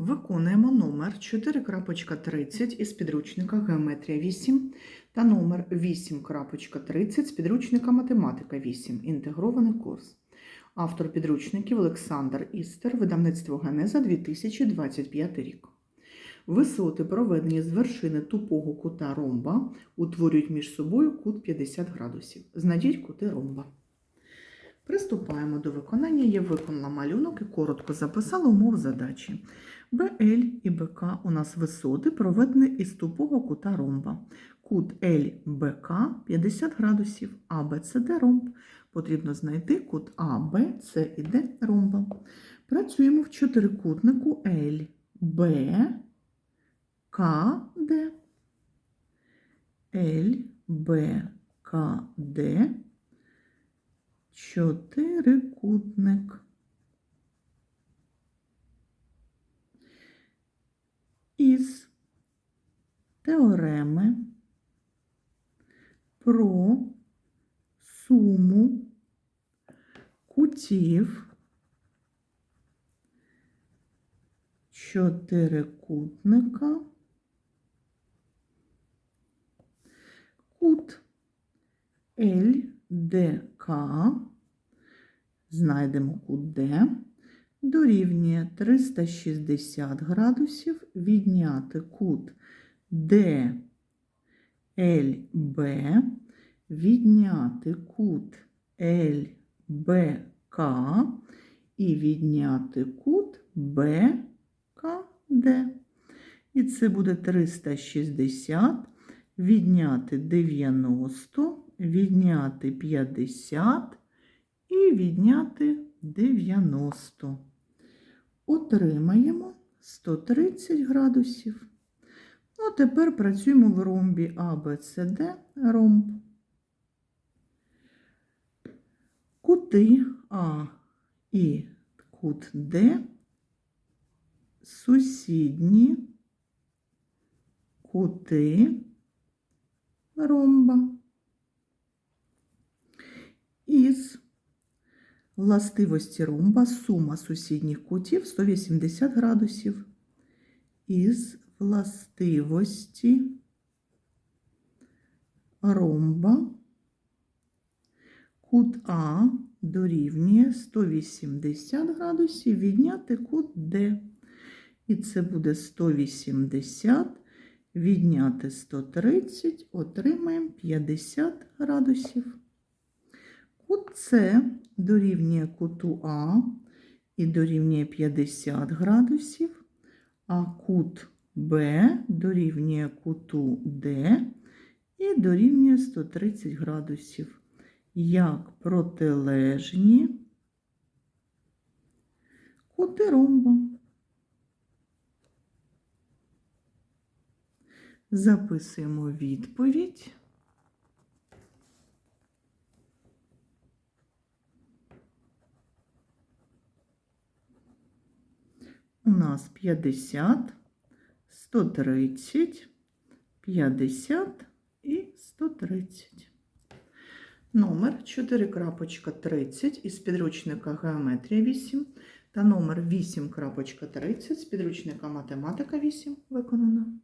Виконуємо номер 4.30 із підручника Геометрія 8 та номер 8.30 з підручника Математика 8. Інтегрований курс. Автор підручників Олександр Істер, видавництво Генеза 2025 рік. Висоти, проведені з вершини тупого кута ромба, утворюють між собою кут 50 градусів. Знайдіть кути ромба. Приступаємо до виконання. Я виконала малюнок і коротко записала умов задачі. БЛ і БК у нас висоти проведені із тупого кута ромба. Кут ЛБК 50 градусів, АБЦД ромб. Потрібно знайти кут С і Д ромба. Працюємо в чотирикутнику ЛБ, КД. ЛБКД чотирикутник. Із теореми про суму кутів чотирикутника кут ЛДК, знайдемо кут Д, дорівнює 360 градусів, відняти кут ДЛБ, відняти кут ЛБК і відняти кут БКД. І це буде 360, відняти 90, відняти 50 і відняти 90. Отримаємо 130 градусів. Ну, а тепер працюємо в ромбі ABCD ромб. Кути А і кут Д сусідні кути ромба. Із властивості ромба сума сусідніх кутів 180 градусів. Із властивості ромба кут А дорівнює 180 градусів відняти кут Д. І це буде 180 відняти 130, отримаємо 50 градусів. Кут С дорівнює куту А і дорівнює 50 градусів, а кут Б дорівнює куту Д і дорівнює 130 градусів. Як протилежні кути ромба. Записуємо відповідь. У нас 50, 130, 50 і 130. Номер 4.30 із підручника Геометрія 8 та номер 8.30 з підручника Математика 8 виконано.